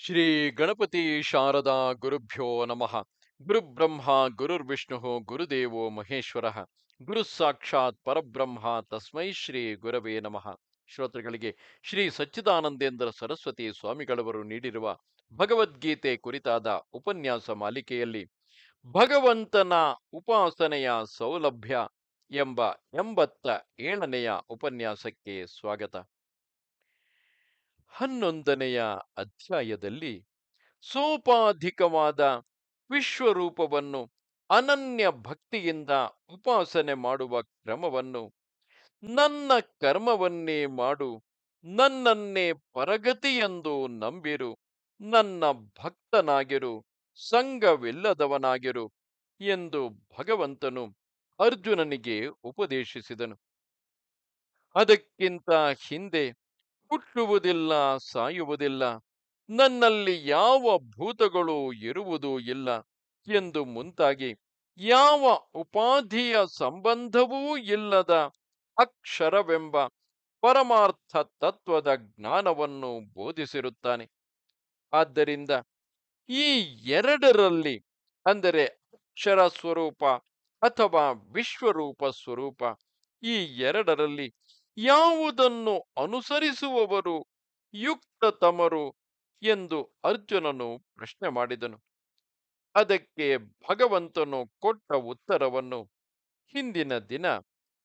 ಶ್ರೀ ಗಣಪತಿ ಶಾರದಾ ಗುರುಭ್ಯೋ ನಮಃ. ಗುರುಬ್ರಹ್ಮ ಗುರುರ್ವಿಷ್ಣು ಗುರುದೇವೋ ಮಹೇಶ್ವರ. ಗುರು ಸಾಕ್ಷಾತ್ ಪರಬ್ರಹ್ಮ ತಸ್ಮೈ ಶ್ರೀ ಗುರವೇ ನಮಃ. ಶ್ರೋತೃಗಳಿಗೆ ಶ್ರೀ ಸಚ್ಚಿದಾನಂದೇಂದ್ರ ಸರಸ್ವತಿ ಸ್ವಾಮಿಗಳವರು ನೀಡಿರುವ ಭಗವದ್ಗೀತೆ ಕುರಿತಾದ ಉಪನ್ಯಾಸ ಮಾಲಿಕೆಯಲ್ಲಿ ಭಗವಂತನ ಉಪಾಸನೆಯ ಸೌಲಭ್ಯ ಎಂಬ ಎಂಬತ್ತ ಏಳನೆಯ ಉಪನ್ಯಾಸಕ್ಕೆ ಸ್ವಾಗತ. ಹನ್ನೊಂದನೆಯ ಅಧ್ಯಾಯದಲ್ಲಿ ಸೋಪಾಧಿಕವಾದ ವಿಶ್ವರೂಪವನ್ನು ಅನನ್ಯ ಭಕ್ತಿಯಿಂದ ಉಪಾಸನೆ ಮಾಡುವ ಕ್ರಮವನ್ನು ನನ್ನ ಕರ್ಮವನ್ನೇ ಮಾಡು, ನನ್ನನ್ನೇ ಪರಗತಿಯೆಂದು ನಂಬಿರು, ನನ್ನ ಭಕ್ತನಾಗಿರು, ಸಂಘವಿಲ್ಲದವನಾಗಿರು ಎಂದು ಭಗವಂತನು ಅರ್ಜುನನಿಗೆ ಉಪದೇಶಿಸಿದನು. ಅದಕ್ಕಿಂತ ಹಿಂದೆ ಹುಟ್ಟುವುದಿಲ್ಲ, ಸಾಯುವುದಿಲ್ಲ, ನನ್ನಲ್ಲಿ ಯಾವ ಭೂತಗಳು ಇರುವುದೂ ಇಲ್ಲ ಎಂದು ಮುಂತಾಗಿ ಯಾವ ಉಪಾಧಿಯ ಸಂಬಂಧವೂ ಇಲ್ಲದ ಅಕ್ಷರವೆಂಬ ಪರಮಾರ್ಥ ತತ್ವದ ಜ್ಞಾನವನ್ನು ಬೋಧಿಸಿರುತ್ತಾನೆ. ಆದ್ದರಿಂದ ಈ ಎರಡರಲ್ಲಿ ಅಂದರೆ ಅಕ್ಷರ ಸ್ವರೂಪ ಅಥವಾ ವಿಶ್ವರೂಪ ಸ್ವರೂಪ ಈ ಎರಡರಲ್ಲಿ ಯಾವುದನ್ನು ಅನುಸರಿಸುವವರು ಯುಕ್ತತಮರು ಎಂದು ಅರ್ಜುನನು ಪ್ರಶ್ನೆ ಮಾಡಿದನು. ಅದಕ್ಕೆ ಭಗವಂತನು ಕೊಟ್ಟ ಉತ್ತರವನ್ನು ಹಿಂದಿನ ದಿನ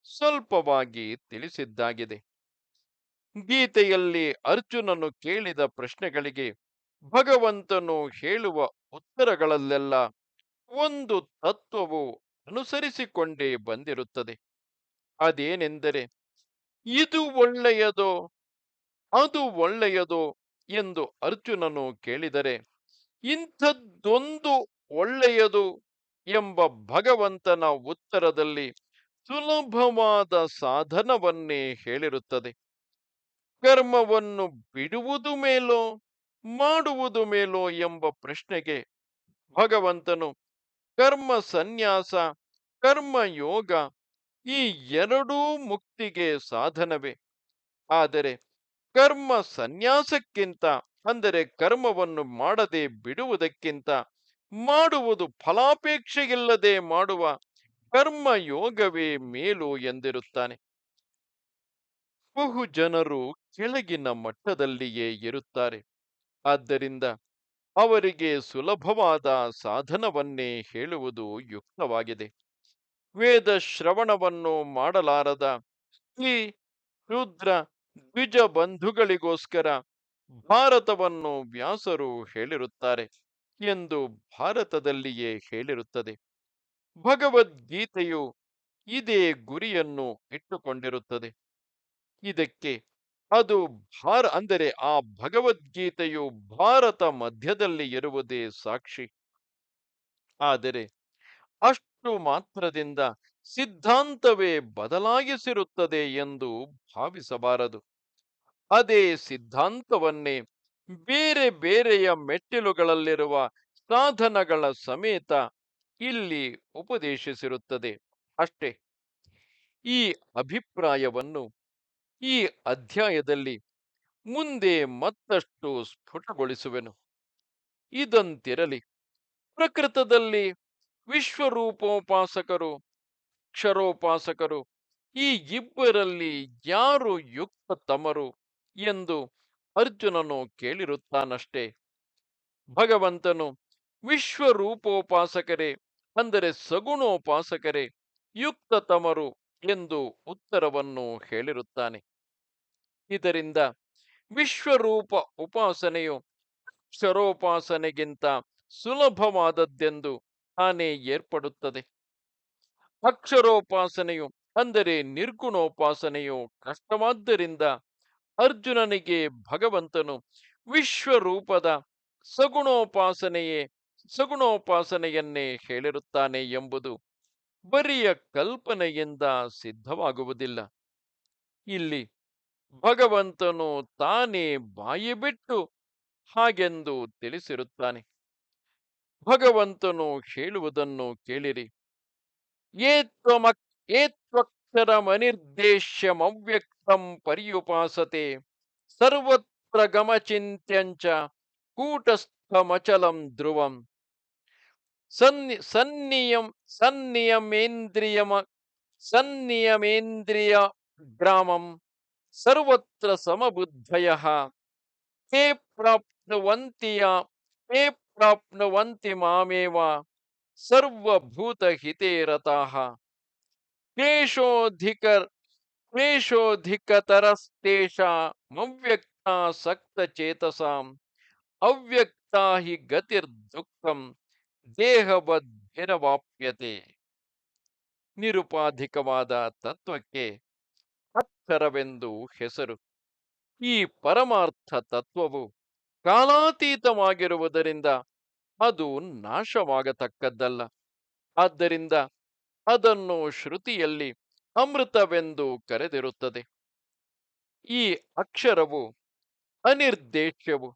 ಸ್ವಲ್ಪವಾಗಿ ತಿಳಿಸಿದ್ದಾಗಿದೆ. ಗೀತೆಯಲ್ಲಿ ಅರ್ಜುನನು ಕೇಳಿದ ಪ್ರಶ್ನೆಗಳಿಗೆ ಭಗವಂತನು ಹೇಳುವ ಉತ್ತರಗಳಲ್ಲೆಲ್ಲ ಒಂದು ತತ್ವವು ಅನುಸರಿಸಿಕೊಂಡೇ ಬಂದಿರುತ್ತದೆ. ಅದೇನೆಂದರೆ ಇದು ಒಳ್ಳೆಯದೋ, ಅದು ಒಳ್ಳೆಯದೋ ಎಂದು ಅರ್ಜುನನು ಕೇಳಿದರೆ, ಇಂಥದ್ದೊಂದು ಒಳ್ಳೆಯದು ಎಂಬ ಭಗವಂತನ ಉತ್ತರದಲ್ಲಿ ಸುಲಭವಾದ ಸಾಧನವನ್ನೇ ಹೇಳಿರುತ್ತದೆ. ಕರ್ಮವನ್ನು ಬಿಡುವುದು ಮೇಲೋ, ಮಾಡುವುದು ಮೇಲೋ ಎಂಬ ಪ್ರಶ್ನೆಗೆ ಭಗವಂತನು ಕರ್ಮ ಸನ್ಯಾಸ, ಕರ್ಮ ಯೋಗ ಈ ಎರಡೂ ಮುಕ್ತಿಗೆ ಸಾಧನವೇ. ಆದರೆ ಕರ್ಮ ಸನ್ಯಾಸಕ್ಕಿಂತ, ಅಂದರೆ ಕರ್ಮವನ್ನು ಮಾಡದೆ ಬಿಡುವುದಕ್ಕಿಂತ, ಮಾಡುವುದು ಫಲಾಪೇಕ್ಷೆಯಿಲ್ಲದೆ ಮಾಡುವ ಕರ್ಮ ಯೋಗವೇ ಮೇಲು ಎಂದಿರುತ್ತಾನೆ. ಬಹು ಜನರು ಕೆಳಗಿನ ಮಟ್ಟದಲ್ಲಿಯೇ ಇರುತ್ತಾರೆ. ಆದ್ದರಿಂದ ಅವರಿಗೆ ಸುಲಭವಾದ ಸಾಧನವನ್ನೇ ಹೇಳುವುದು ಯುಕ್ತವಾಗಿದೆ. ವೇದ ಶ್ರವಣವನ್ನು ಮಾಡಲಾರದ ಶ್ರೀ ರುದ್ರ ದ್ವಿಜ ಬಂಧುಗಳಿಗೋಸ್ಕರ ಭಾರತವನ್ನು ವ್ಯಾಸರು ಹೇಳಿರುತ್ತಾರೆ ಎಂದು ಭಾರತದಲ್ಲಿಯೇ ಹೇಳಿರುತ್ತದೆ. ಭಗವದ್ಗೀತೆಯು ಇದೇ ಗುರಿಯನ್ನು ಇಟ್ಟುಕೊಂಡಿರುತ್ತದೆ. ಇದಕ್ಕೆ ಅದು ಭಾರ ಅಂದರೆ ಆ ಭಗವದ್ಗೀತೆಯು ಭಾರತ ಮಧ್ಯದಲ್ಲಿ ಇರುವುದೇ ಸಾಕ್ಷಿ. ಆದರೆ ಅಷ್ಟು ಮಾತ್ರದಿಂದ ಸಿದ್ಧಾಂತವೇ ಬದಲಾಗಿಸಿರುತ್ತದೆ ಎಂದು ಭಾವಿಸಬಾರದು. ಅದೇ ಸಿದ್ಧಾಂತವನ್ನೇ ಬೇರೆ ಬೇರೆಯ ಮೆಟ್ಟಿಲುಗಳಲ್ಲಿರುವ ಸಾಧನಗಳ ಸಮೇತ ಇಲ್ಲಿ ಉಪದೇಶಿಸಿರುತ್ತದೆ. ಅಷ್ಟೇ. ಈ ಅಭಿಪ್ರಾಯವನ್ನು ಈ ಅಧ್ಯಾಯದಲ್ಲಿ ಮುಂದೆ ಮತ್ತಷ್ಟು ಸ್ಫುಟಗೊಳಿಸುವೆನು. ಇದಂತಿರಲಿ. ಪ್ರಕೃತದಲ್ಲಿ ವಿಶ್ವರೂಪೋಪಾಸಕರು, ಕ್ಷರೋಪಾಸಕರು, ಈ ಇಬ್ಬರಲ್ಲಿ ಯಾರು ಯುಕ್ತತಮರು ಎಂದು ಅರ್ಜುನನು ಕೇಳಿರುತ್ತಾನಷ್ಟೇ. ಭಗವಂತನು, ವಿಶ್ವರೂಪೋಪಾಸಕರೇ, ಅಂದರೆ ಸಗುಣೋಪಾಸಕರೇ ಯುಕ್ತತಮರು ಎಂದು ಉತ್ತರವನ್ನು ಹೇಳಿರುತ್ತಾನೆ. ಇದರಿಂದ ವಿಶ್ವರೂಪ ಉಪಾಸನೆಯು ಕ್ಷರೋಪಾಸನೆಗಿಂತ ಸುಲಭವಾದದ್ದೆಂದು ತಾನೇ ಏರ್ಪಡುತ್ತದೆ. ಅಕ್ಷರೋಪಾಸನೆಯು ಅಂದರೆ ನಿರ್ಗುಣೋಪಾಸನೆಯು ಕಷ್ಟವಾದ್ದರಿಂದ ಅರ್ಜುನನಿಗೆ ಭಗವಂತನು ವಿಶ್ವರೂಪದ ಸಗುಣೋಪಾಸನೆಯೇ ಸಗುಣೋಪಾಸನೆಯನ್ನೇ ಹೇಳಿರುತ್ತಾನೆ ಎಂಬುದು ಬರಿಯ ಕಲ್ಪನೆಯಿಂದ ಸಿದ್ಧವಾಗುವುದಿಲ್ಲ. ಇಲ್ಲಿ ಭಗವಂತನು ತಾನೇ ಬಾಯಿಬಿಟ್ಟು ಹಾಗೆಂದು ತಿಳಿಸಿರುತ್ತಾನೆ. ಭಗವಂತನು ಹೇಳುವುದನ್ನು ಕೇಳಿರಿ. ಏತ್ವಕ್ಷರಮನಿರ್ದೇಶ್ಯಮವ್ಯಕ್ತಂ ಪರ್ಯುಪಾಸತೆ, ಸರ್ವತ್ರ ಗಮಚಿಂತ್ಯಂಚ ಕೂಟಸ್ಥಮಚಲಂ ಧ್ರುವಂ. ಸನ್ನಿ, ಸನ್ನಿಯಂ, ಸನ್ನಿಯಮೇಂದ್ರಿಯಮ, ಸನ್ನಿಯಮೇಂದ್ರಿಯ ಗ್ರಾಮಂ, ಸರ್ವತ್ರ ಸಮಬುದ್ಧಯ. ಹೇ ಪ್ರಾಪ್ನುವಂತಿಯ ತೇ ಪ್ರಾಪ್ನುವಂತಿ ಮಾಮೇವ ಸರ್ವಭೂತ ರತಾಃ ಕ್ಲೇಶೋಧಿಕ ಕ್ಲೇಶೋಧಿಕತರಸ್ತೇಷಾಮವ್ಯಕ್ತಾಸಕ್ತಚೇತಸಾಂ ಅವ್ಯಕ್ತ ಹಿ ಗತಿರ್ದುಃಖಂ ದೇಹವದ್ಭಿರವಾಪ್ಯತೆ ನಿರುಪಾಧಿಕವಾದ ತತ್ವಕ್ಕೆ ಅಕ್ಷರವೆಂದು ಹೆಸರು ಈ ಪರಮಾರ್ಥ ತತ್ವವು ಕಾಲಾತೀತವಾಗಿರುವುದರಿಂದ ಅದು ನಾಶವಾಗತಕ್ಕದ್ದಲ್ಲ. ಆದ್ದರಿಂದ ಅದನ್ನು ಶ್ರುತಿಯಲ್ಲಿ ಅಮೃತವೆಂದು ಕರೆದಿರುತ್ತದೆ. ಈ ಅಕ್ಷರವು ಅನಿರ್ದೇಶ್ಯವು.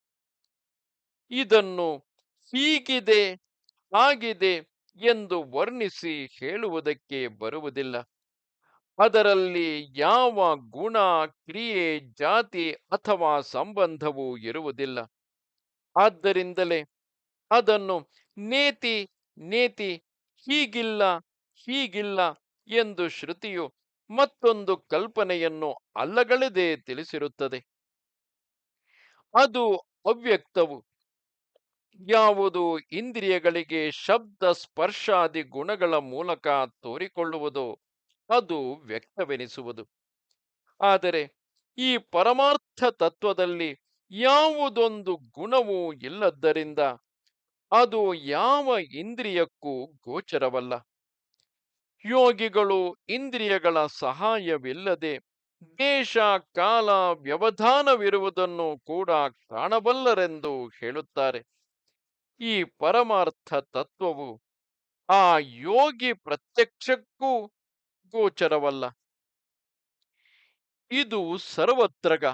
ಇದನ್ನು ಹೀಗಿದೆ ಆಗಿದೆ ಎಂದು ವರ್ಣಿಸಿ ಹೇಳುವುದಕ್ಕೆ ಬರುವುದಿಲ್ಲ. ಅದರಲ್ಲಿ ಯಾವ ಗುಣ, ಕ್ರಿಯೆ, ಜಾತಿ ಅಥವಾ ಸಂಬಂಧವೂ ಇರುವುದಿಲ್ಲ. ಆದ್ದರಿಂದಲೇ ಅದನ್ನು ನೇತಿ ನೇತಿ ಹೀಗಿಲ್ಲ ಹೀಗಿಲ್ಲ ಎಂದು ಶ್ರುತಿಯು ಮತ್ತೊಂದು ಕಲ್ಪನೆಯನ್ನು ಅಲ್ಲಗಳದೇ ತಿಳಿಸಿರುತ್ತದೆ. ಅದು ಅವ್ಯಕ್ತವು. ಯಾವುದು ಇಂದ್ರಿಯಗಳಿಗೆ ಶಬ್ದ ಸ್ಪರ್ಶಾದಿ ಗುಣಗಳ ಮೂಲಕ ತೋರಿಕೊಳ್ಳುವುದು ಅದು ವ್ಯಕ್ತವೆನಿಸುವುದು. ಆದರೆ ಈ ಪರಮಾರ್ಥ ತತ್ವದಲ್ಲಿ ಯಾವುದೊಂದು ಗುಣವೂ ಇಲ್ಲದ್ದರಿಂದ ಅದು ಯಾವ ಇಂದ್ರಿಯಕ್ಕೂ ಗೋಚರವಲ್ಲ. ಯೋಗಿಗಳು ಇಂದ್ರಿಯಗಳ ಸಹಾಯವಿಲ್ಲದೆ ದೇಶ ಕಾಲ, ವ್ಯವಧಾನವಿರುವುದನ್ನು ಕೂಡ ಕಾಣಬಲ್ಲರೆಂದು ಹೇಳುತ್ತಾರೆ. ಈ ಪರಮಾರ್ಥ ತತ್ವವು ಆ ಯೋಗಿ ಪ್ರತ್ಯಕ್ಷಕ್ಕೂ ಗೋಚರವಲ್ಲ. ಇದು ಸರ್ವತ್ರಗ.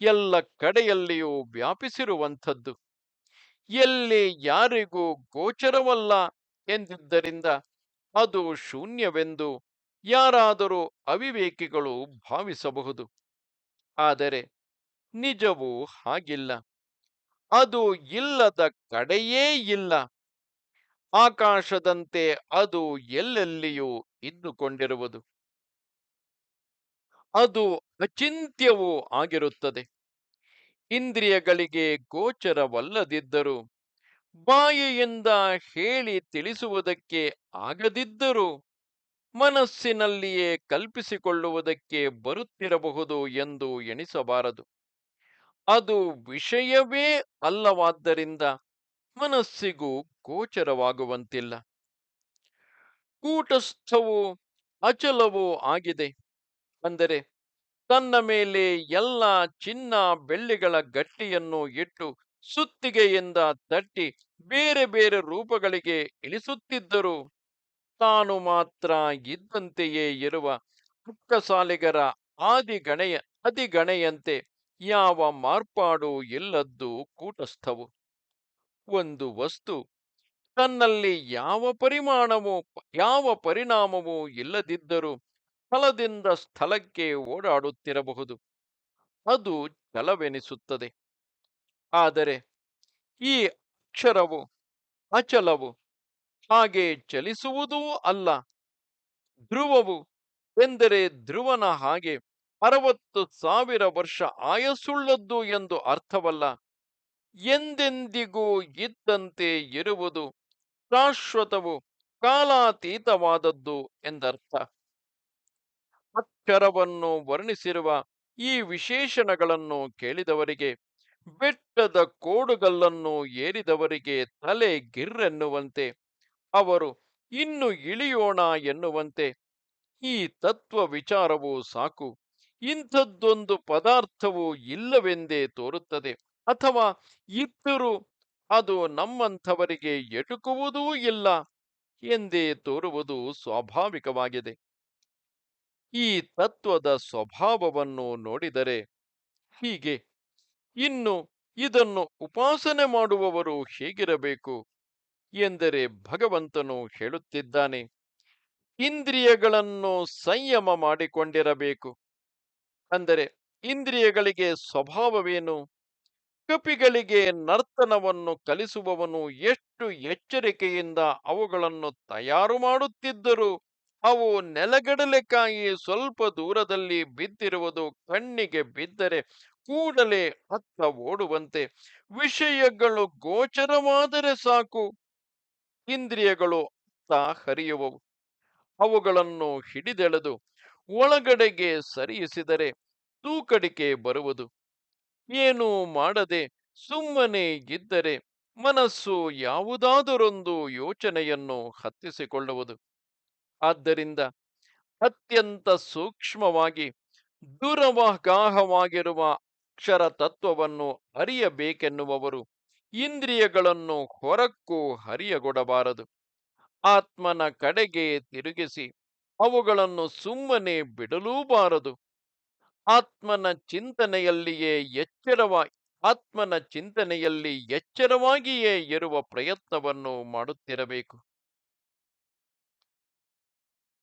ಎಲ್ಲ ಕಡೆಯಲ್ಲಿಯೂ ವ್ಯಾಪಿಸಿರುವಂಥದ್ದು. ಎಲ್ಲಿ ಯಾರಿಗೂ ಗೋಚರವಲ್ಲ ಎಂದಿದ್ದರಿಂದ ಅದು ಶೂನ್ಯವೆಂದು ಯಾರಾದರೂ ಅವಿವೇಕಿಗಳು ಭಾವಿಸಬಹುದು. ಆದರೆ ನಿಜವೂ ಹಾಗಿಲ್ಲ. ಅದು ಇಲ್ಲದ ಕಡೆಯೇ ಇಲ್ಲ. ಆಕಾಶದಂತೆ ಅದು ಎಲ್ಲೆಲ್ಲಿಯೂ ಇದ್ದುಕೊಂಡಿರುವುದು. ಅದು ಅಚಿಂತ್ಯವೂ ಆಗಿರುತ್ತದೆ. ಇಂದ್ರಿಯಗಳಿಗೆ ಗೋಚರವಲ್ಲದಿದ್ದರೂ, ಬಾಯಿಯಿಂದ ಹೇಳಿ ತಿಳಿಸುವುದಕ್ಕೆ ಆಗದಿದ್ದರೂ, ಮನಸ್ಸಿನಲ್ಲಿಯೇ ಕಲ್ಪಿಸಿಕೊಳ್ಳುವುದಕ್ಕೆ ಬರುತ್ತಿರಬಹುದು ಎಂದು ಎಣಿಸಬಾರದು. ಅದು ವಿಷಯವೇ ಅಲ್ಲವಾದ್ದರಿಂದ ಮನಸ್ಸಿಗೂ ಗೋಚರವಾಗುವಂತಿಲ್ಲ. ಕೂಟಸ್ಥವೂ ಅಚಲವೂ ಆಗಿದೆ. ಅಂದರೆ ತನ್ನ ಮೇಲೆ ಎಲ್ಲ ಚಿನ್ನ ಬೆಳ್ಳಿಗಳ ಗಟ್ಟಿಯನ್ನು ಇಟ್ಟು ಸುತ್ತಿಗೆಯಿಂದ ತಟ್ಟಿ ಬೇರೆ ಬೇರೆ ರೂಪಗಳಿಗೆ ಇಳಿಸುತ್ತಿದ್ದರು. ತಾನು ಮಾತ್ರ ಇದ್ದಂತೆಯೇ ಇರುವ ಅಕ್ಕಸಾಲಿಗರ ಆದಿಗಣೆಯ ಅದಿಗಣೆಯಂತೆ ಯಾವ ಮಾರ್ಪಾಡು ಇಲ್ಲದ್ದು ಕೂಟಸ್ಥವು. ಒಂದು ವಸ್ತು ತನ್ನಲ್ಲಿ ಯಾವ ಪರಿಮಾಣವೂ, ಯಾವ ಪರಿಣಾಮವೂ ಇಲ್ಲದಿದ್ದರೂ ಸ್ಥಳದಿಂದ ಸ್ಥಳಕ್ಕೆ ಓಡಾಡುತ್ತಿರಬಹುದು. ಅದು ಚಲವೆನಿಸುತ್ತದೆ ಆದರೆ ಈ ಅಕ್ಷರವು ಅಚಲವು ಹಾಗೆ ಚಲಿಸುವುದೂ ಅಲ್ಲ. ಧ್ರುವವು ಎಂದರೆ ಧ್ರುವನ ಹಾಗೆ ಅರವತ್ತು ಸಾವಿರ ವರ್ಷ ಆಯಸ್ಸುಳ್ಳದ್ದು ಎಂದು ಅರ್ಥವಲ್ಲ. ಎಂದೆಂದಿಗೂ ಇದ್ದಂತೆ ಇರುವುದು ಶಾಶ್ವತವು ಕಾಲಾತೀತವಾದದ್ದು ಎಂದರ್ಥ. ಅಕ್ಷರವನ್ನು ವರ್ಣಿಸಿರುವ ಈ ವಿಶೇಷಣಗಳನ್ನು ಕೇಳಿದವರಿಗೆ, ಬೆಟ್ಟದ ಕೋಡುಗಲ್ಲನ್ನು ಏರಿದವರಿಗೆ ತಲೆ ಗಿರ್ರೆನ್ನುವಂತೆ, ಅವರು ಇನ್ನು ಇಳಿಯೋಣ ಎನ್ನುವಂತೆ, ಈ ತತ್ವ ವಿಚಾರವು ಸಾಕು, ಇಂಥದ್ದೊಂದು ಪದಾರ್ಥವು ಇಲ್ಲವೆಂದೇ ತೋರುತ್ತದೆ, ಅಥವಾ ಇದ್ದರೂ ಅದು ನಮ್ಮಂಥವರಿಗೆ ಎಟುಕುವುದೂ ಇಲ್ಲ ಎಂದೇ ತೋರುವುದು ಸ್ವಾಭಾವಿಕವಾಗಿದೆ. ಈ ತತ್ವದ ಸ್ವಭಾವವನ್ನು ನೋಡಿದರೆ ಹೀಗೆ, ಇನ್ನು ಇದನ್ನು ಉಪಾಸನೆ ಮಾಡುವವರು ಹೇಗಿರಬೇಕು ಎಂದರೆ ಭಗವಂತನು ಹೇಳುತ್ತಿದ್ದಾನೆ, ಇಂದ್ರಿಯಗಳನ್ನು ಸಂಯಮ ಮಾಡಿಕೊಂಡಿರಬೇಕು. ಅಂದರೆ ಇಂದ್ರಿಯಗಳಿಗೆ ಸ್ವಭಾವವೇನು? ಕಪಿಗಳಿಗೆ ನರ್ತನವನ್ನು ಕಲಿಸುವವನು ಎಷ್ಟು ಎಚ್ಚರಿಕೆಯಿಂದ ಅವುಗಳನ್ನು ತಯಾರು ಮಾಡುತ್ತಿದ್ದರು? ಅವು ನೆಲಗಡಲೆಕಾಯಿ ಸ್ವಲ್ಪ ದೂರದಲ್ಲಿ ಬಿದ್ದಿರುವುದು ಕಣ್ಣಿಗೆ ಬಿದ್ದರೆ ಕೂಡಲೇ ಹತ್ತ ಓಡುವಂತೆ. ವಿಷಯಗಳು ಗೋಚರವಾದರೆ ಸಾಕು, ಇಂದ್ರಿಯಗಳು ಅತ್ತ ಹರಿಯುವವು. ಅವುಗಳನ್ನು ಹಿಡಿದೆಳೆದು ಒಳಗಡೆಗೆ ಸರಿಯಿಸಿದರೆ ತೂಕಡಿಕೆ ಬರುವುದು. ಏನು ಮಾಡದೆ ಸುಮ್ಮನೆ ಇದ್ದರೆ ಮನಸ್ಸು ಯಾವುದಾದರೊಂದು ಯೋಚನೆಯನ್ನು ಹತ್ತಿಸಿಕೊಳ್ಳುವುದು. ಆದ್ದರಿಂದ ಅತ್ಯಂತ ಸೂಕ್ಷ್ಮವಾಗಿ ದೂರವಾಗಾಹವಾಗಿರುವ ಅಕ್ಷರ ತತ್ವವನ್ನು ಅರಿಯಬೇಕೆನ್ನುವವರು ಇಂದ್ರಿಯಗಳನ್ನು ಹೊರಕ್ಕೂ ಹರಿಯಗೊಡಬಾರದು ಆತ್ಮನ ಕಡೆಗೆ ತಿರುಗಿಸಿ ಅವುಗಳನ್ನು ಸುಮ್ಮನೆ ಬಿಡಲೂಬಾರದು. ಆತ್ಮನ ಚಿಂತನೆಯಲ್ಲಿಯೇ ಎಚ್ಚರವ, ಆತ್ಮನ ಚಿಂತನೆಯಲ್ಲಿ ಎಚ್ಚರವಾಗಿಯೇ ಇರುವ ಪ್ರಯತ್ನವನ್ನು ಮಾಡುತ್ತಿರಬೇಕು.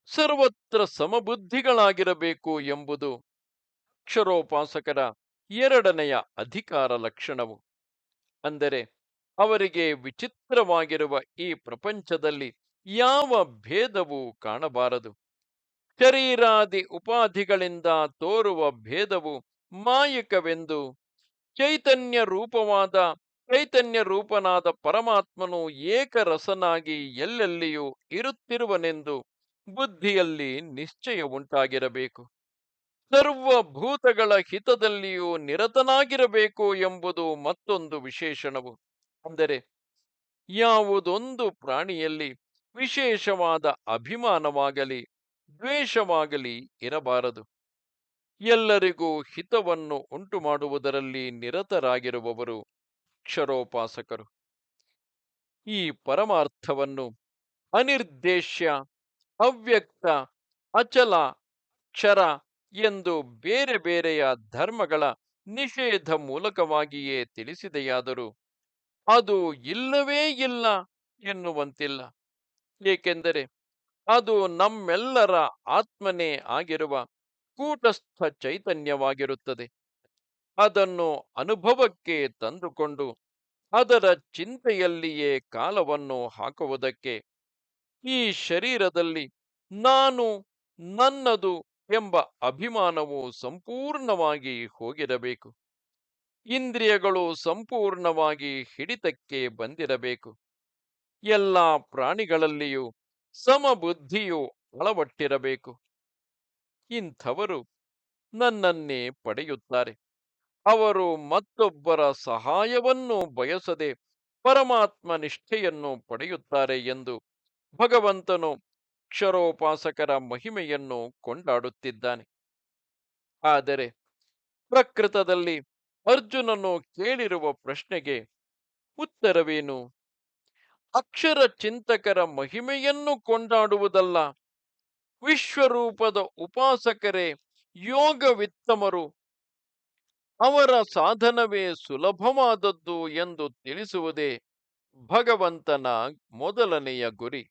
ಸರ್ವತ್ರ ಸಮಬುದ್ಧಿಗಳಾಗಿರಬೇಕು ಎಂಬುದು ಅಕ್ಷರೋಪಾಸಕರ ಎರಡನೆಯ ಅಧಿಕಾರ ಲಕ್ಷಣವು. ಅಂದರೆ ಅವರಿಗೆ ವಿಚಿತ್ರವಾಗಿರುವ ಈ ಪ್ರಪಂಚದಲ್ಲಿ ಯಾವ ಭೇದವೂ ಕಾಣಬಾರದು. ಶರೀರಾದಿ ಉಪಾಧಿಗಳಿಂದ ತೋರುವ ಭೇದವು ಮಾಯಕವೆಂದು ಚೈತನ್ಯ ರೂಪವಾದ ಚೈತನ್ಯ ರೂಪನಾದ ಪರಮಾತ್ಮನು ಏಕರಸನಾಗಿ ಎಲ್ಲೆಲ್ಲಿಯೂ ಇರುತ್ತಿರುವನೆಂದು ಬುದ್ಧಿಯಲ್ಲಿ ನಿಶ್ಚಯ ಉಂಟಾಗಿರಬೇಕು. ಸರ್ವಭೂತಗಳ ಹಿತದಲ್ಲಿಯೂ ನಿರತನಾಗಿರಬೇಕು ಎಂಬುದು ಮತ್ತೊಂದು ವಿಶೇಷಣವು. ಅಂದರೆ, ಯಾವುದೊಂದು ಪ್ರಾಣಿಯಲ್ಲಿ ವಿಶೇಷವಾದ ಅಭಿಮಾನವಾಗಲಿ, ದ್ವೇಷವಾಗಲಿ ಇರಬಾರದು. ಎಲ್ಲರಿಗೂ ಹಿತವನ್ನು ಉಂಟು ಮಾಡುವುದರಲ್ಲಿ ನಿರತರಾಗಿರುವವರು ಕ್ಷರೋಪಾಸಕರು. ಈ ಪರಮಾರ್ಥವನ್ನು ಅನಿರ್ದೇಶ್ಯ ಅವ್ಯಕ್ತ ಅಚಲ, ಕ್ಷರ ಎಂದು ಬೇರೆ ಬೇರೆಯ ಧರ್ಮಗಳ ನಿಷೇಧ ಮೂಲಕವಾಗಿಯೇ ತಿಳಿಸಿದೆಯಾದರೂ ಅದು ಇಲ್ಲವೇ ಇಲ್ಲ ಎನ್ನುವಂತಿಲ್ಲ. ಏಕೆಂದರೆ ಅದು ನಮ್ಮೆಲ್ಲರ ಆತ್ಮನೇ ಆಗಿರುವ ಕೂಟಸ್ಥ ಚೈತನ್ಯವಾಗಿರುತ್ತದೆ. ಅದನ್ನು ಅನುಭವಕ್ಕೆ ತಂದುಕೊಂಡು ಅದರ ಚಿಂತೆಯಲ್ಲಿಯೇ ಕಾಲವನ್ನು ಹಾಕುವುದಕ್ಕೆ ಈ ಶರೀರದಲ್ಲಿ ನಾನು ನನ್ನದು ಎಂಬ ಅಭಿಮಾನವು ಸಂಪೂರ್ಣವಾಗಿ ಹೋಗಿರಬೇಕು. ಇಂದ್ರಿಯಗಳು ಸಂಪೂರ್ಣವಾಗಿ ಹಿಡಿತಕ್ಕೆ ಬಂದಿರಬೇಕು. ಎಲ್ಲ ಪ್ರಾಣಿಗಳಲ್ಲಿಯೂ ಸಮಬುದ್ಧಿಯು ಅಳವಟ್ಟಿರಬೇಕು. ಇಂಥವರು ನನ್ನನ್ನೇ ಪಡೆಯುತ್ತಾರೆ. ಅವರು ಮತ್ತೊಬ್ಬರ ಸಹಾಯವನ್ನು ಬಯಸದೆ ಪರಮಾತ್ಮ ನಿಷ್ಠೆಯನ್ನು ಪಡೆಯುತ್ತಾರೆ ಎಂದು ಭಗವಂತನು ಅಕ್ಷರೋಪಾಸಕರ ಮಹಿಮೆಯನ್ನು ಕೊಂಡಾಡುತ್ತಿದ್ದಾನೆ. ಆದರೆ ಪ್ರಕೃತದಲ್ಲಿ ಅರ್ಜುನನು ಕೇಳಿರುವ ಪ್ರಶ್ನೆಗೆ ಉತ್ತರವೇನು? ಅಕ್ಷರ ಚಿಂತಕರ ಮಹಿಮೆಯನ್ನು ಕೊಂಡಾಡುವುದಲ್ಲ. ವಿಶ್ವರೂಪದ ಉಪಾಸಕರೇ, ಯೋಗವಿತ್ತಮರು. ಅವರ ಸಾಧನವೇ ಸುಲಭವಾದದ್ದು ಎಂದು ತಿಳಿಸುವುದೇ ಭಗವಂತನ ಮೊದಲನೆಯ ಗುರಿ.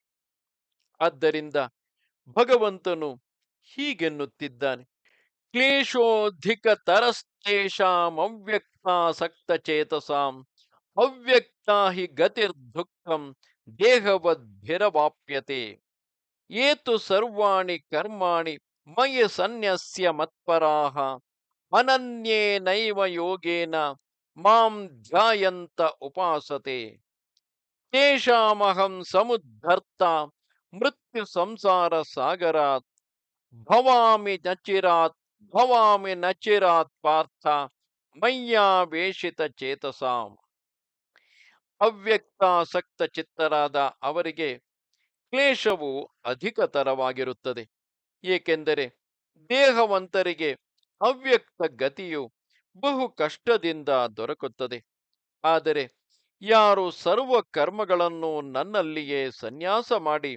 ಆದ್ದರಿಂದ ಭಗವಂತನು ಹೀಗೆನ್ನುತ್ತಿದ್ದಾನೆ. ಕ್ಲೇಶೋಧಿಕ ತರಸ್ತೇಷಾಂ ಅವ್ಯಕ್ತಾಸಕ್ತ ಚೇತಸಾಂ, ಅವ್ಯಕ್ತಾ ಹಿ ಗತಿರ್ದುಃಖಂ ದೇಹವದ್ಭಿರವಾಪ್ಯತೆ. ಏತು ಸರ್ವಾಣಿ ಕರ್ಮಾಣಿ ಮಯಿ ಸನ್ಯಸ್ಯ ಮತ್ಪರಾಹ ಅನನ್ಯೇನೈವ ಯೋಗೇನ ಮಾಂ ಧ್ಯಾಯಂತ ಉಪಾಸತೆ. ತೇಷಾಮಹಂ ಸಮುದ್ಧರ್ತ ಮೃತ್ಯು ಸಂಸಾರ ಸಾಗರಾತ್, ಭವಾಮಿ ನಚಿರಾತ್ ಭವಾಮಿ ನಚಿರಾತ್ ಪಾರ್ಥ ಮಯ್ಯಾವೇಶಿತ ಚೇತಸಾಂ. ಅವ್ಯಕ್ತಾಸಕ್ತ ಚಿತ್ತರಾದ ಅವರಿಗೆ ಕ್ಲೇಶವು ಅಧಿಕತರವಾಗಿರುತ್ತದೆ ಏಕೆಂದರೆ ದೇಹವಂತರಿಗೆ ಅವ್ಯಕ್ತ ಗತಿಯು ಬಹು ಕಷ್ಟದಿಂದ ದೊರಕುತ್ತದೆ. ಆದರೆ ಯಾರು ಸರ್ವ ಕರ್ಮಗಳನ್ನು ನನ್ನಲ್ಲಿಯೇ ಸನ್ಯಾಸ ಮಾಡಿ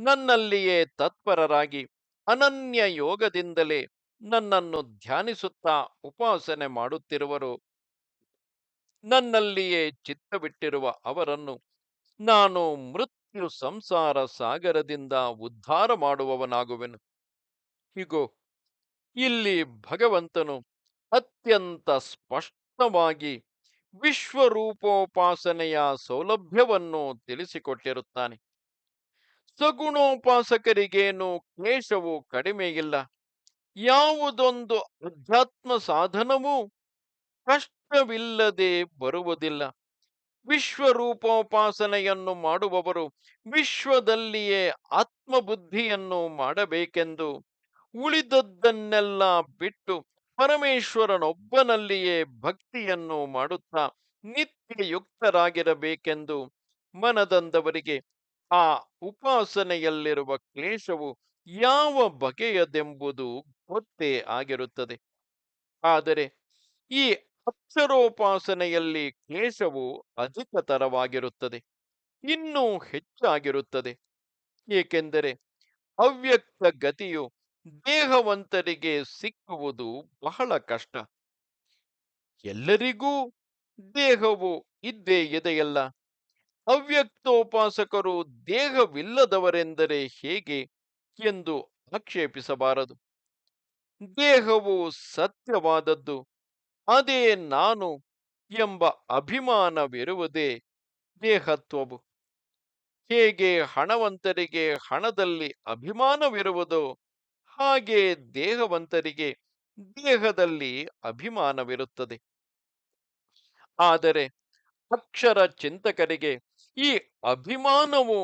ನನ್ನಲ್ಲಿಯೇ ತತ್ಪರರಾಗಿ ಅನನ್ಯ ಯೋಗದಿಂದಲೇ ನನ್ನನ್ನು ಧ್ಯಾನಿಸುತ್ತಾ ಉಪಾಸನೆ ಮಾಡುತ್ತಿರುವರು. ನನ್ನಲ್ಲಿಯೇ ಚಿತ್ತವಿಟ್ಟಿರುವ ಅವರನ್ನು ನಾನು ಮೃತ್ಯು ಸಂಸಾರ ಸಾಗರದಿಂದ ಉದ್ಧಾರ ಮಾಡುವವನಾಗುವೆನು. ಹೀಗೋ ಇಲ್ಲಿ ಭಗವಂತನು ಅತ್ಯಂತ ಸ್ಪಷ್ಟವಾಗಿ ವಿಶ್ವರೂಪೋಪಾಸನೆಯ ಸೌಲಭ್ಯವನ್ನು ತಿಳಿಸಿಕೊಟ್ಟಿರುತ್ತಾನೆ. ಸಗುಣೋಪಾಸಕರಿಗೇನು ಕ್ಲೇಶವು ಕಡಿಮೆಯಿಲ್ಲ. ಯಾವುದೊಂದು ಅಧ್ಯಾತ್ಮ ಸಾಧನವೂ ಕಷ್ಟವಿಲ್ಲದೆ ಬರುವುದಿಲ್ಲ. ವಿಶ್ವರೂಪೋಪಾಸನೆಯನ್ನು ಮಾಡುವವರು ವಿಶ್ವದಲ್ಲಿಯೇ ಆತ್ಮಬುದ್ಧಿಯನ್ನು ಮಾಡಬೇಕೆಂದು ಉಳಿದದ್ದನ್ನೆಲ್ಲ ಬಿಟ್ಟು ಪರಮೇಶ್ವರನೊಬ್ಬನಲ್ಲಿಯೇ ಭಕ್ತಿಯನ್ನು ಮಾಡುತ್ತಾ ನಿತ್ಯಯುಕ್ತರಾಗಿರಬೇಕೆಂದು ಮನದಂದವರಿಗೆ ಆ ಉಪಾಸನೆಯಲ್ಲಿರುವ ಕ್ಲೇಶವು ಯಾವ ಬಗೆಯದೆಂಬುದು ಗೊತ್ತೇ ಆಗಿರುತ್ತದೆ. ಆದರೆ ಈ ಅಕ್ಷರೋಪಾಸನೆಯಲ್ಲಿ ಕ್ಲೇಶವು ಅಧಿಕತರವಾಗಿರುತ್ತದೆ, ಇನ್ನೂ ಹೆಚ್ಚಾಗಿರುತ್ತದೆ. ಏಕೆಂದರೆ ಅವ್ಯಕ್ತ ಗತಿಯು ದೇಹವಂತರಿಗೆ ಸಿಕ್ಕುವುದು ಬಹಳ ಕಷ್ಟ. ಎಲ್ಲರಿಗೂ ದೇಹವು ಇದ್ದೇ ಇದೆಯಲ್ಲ. ಅವ್ಯಕ್ತೋಪಾಸಕರು ದೇಹವಿಲ್ಲದವರೆಂದರೆ ಹೇಗೆ ಎಂದು ಆಕ್ಷೇಪಿಸಬಾರದು. ದೇಹವು ಸತ್ಯವಾದದ್ದು, ಅದೇ ನಾನು ಎಂಬ ಅಭಿಮಾನವಿರುವುದೇ ದೇಹತ್ವವು. ಹೇಗೆ ಹಣವಂತರಿಗೆ ಹಣದಲ್ಲಿ ಅಭಿಮಾನವಿರುವುದೋ, ಹಾಗೆ ದೇಹವಂತರಿಗೆ ದೇಹದಲ್ಲಿ ಅಭಿಮಾನವಿರುತ್ತದೆ. ಆದರೆ ಅಕ್ಷರ ಚಿಂತಕರಿಗೆ ಈ ಅಭಿಮಾನವು